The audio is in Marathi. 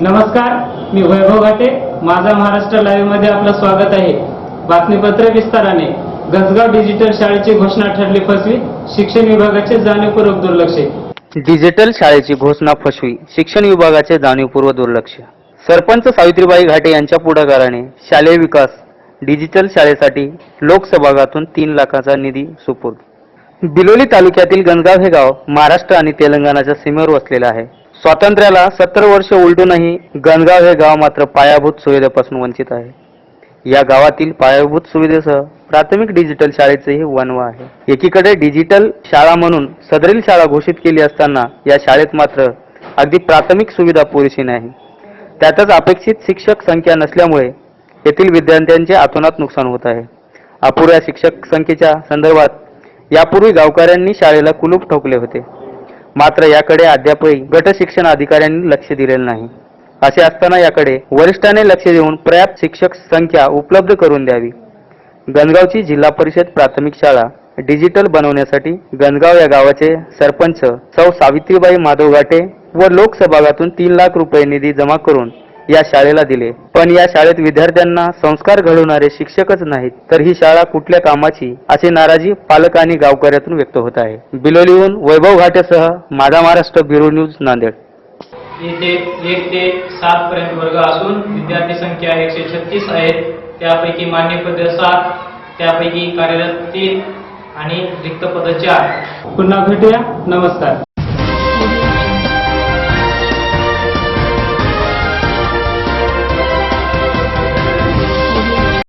नमस्कार मी वैभव घाटे. माझा महाराष्ट्र लाईव्हमध्ये आपलं स्वागत आहे. बातमीपत्र विस्ताराने. गजगाव डिजिटल शाळेची घोषणा ठरली फसवी. शिक्षण विभागाचे जाणीवपूर्वक दुर्लक्ष. डिजिटल शाळेची घोषणा फसवी. शिक्षण विभागाचे जाणीवपूर्वक दुर्लक्ष. सरपंच सावित्रीबाई घाटे यांच्या पुढाकाराने शालेय विकास डिजिटल शाळेसाठी लोकसभागातून तीन लाखाचा निधी सुपूर्द. बिलोली तालुक्यातील गणगाव हे गाव महाराष्ट्र आणि तेलंगणाच्या सीमेवर वसलेलं आहे. स्वातंत्र्याला सत्तर वर्ष उलटूनही गणगाव हे गाव मात्र पायाभूत सुविधेपासून वंचित आहे. या गावातील पायाभूत सुविधेसह प्राथमिक डिजिटल शाळेचेही वनवा आहे. एकीकडे डिजिटल शाळा म्हणून सदरील शाळा घोषित केली असताना या शाळेत मात्र अगदी प्राथमिक सुविधा पुरेशी नाही. त्यातच अपेक्षित शिक्षक संख्या नसल्यामुळे येथील विद्यार्थ्यांचे अतोनात नुकसान होत आहे. अपुऱ्या शिक्षक संख्येच्या संदर्भात यापूर्वी गावकऱ्यांनी शाळेला कुलूप ठोकले होते. मात्र याकडे अद्यापही गट शिक्षण अधिकाऱ्यांनी लक्ष दिलेले नाही. असे असताना याकडे वरिष्ठाने लक्ष देऊन पर्याप्त शिक्षक संख्या उपलब्ध करून द्यावी. गणगावची जिल्हा परिषद प्राथमिक शाळा डिजिटल बनवण्यासाठी गणगाव या गावाचे सरपंच सौ सावित्रीबाई माधव घाटे व लोकसभागातून तीन लाख रुपये निधी जमा करून या शाळेला दिले. पण या शाळेत विद्यार्थ्यांना संस्कार घडवणारे शिक्षकच नाहीत. तर ही शाळा कुठल्या कामाची? अशी नाराजी पालक आणि गावकऱ्यातून व्यक्त होत आहे. बिलोलीहून वैभव घाटेसह माझा महाराष्ट्र ब्युरो न्यूज नांदेड. येथे एक ते सात पर्यंत वर्ग असून विद्यार्थी संख्या एकशे छत्तीस आहेत. त्यापैकी मान्य पद सात त्यापैकी कार्यरत तीन आणि रिक्त पद चार. पुन्हा भेटूया. नमस्कार.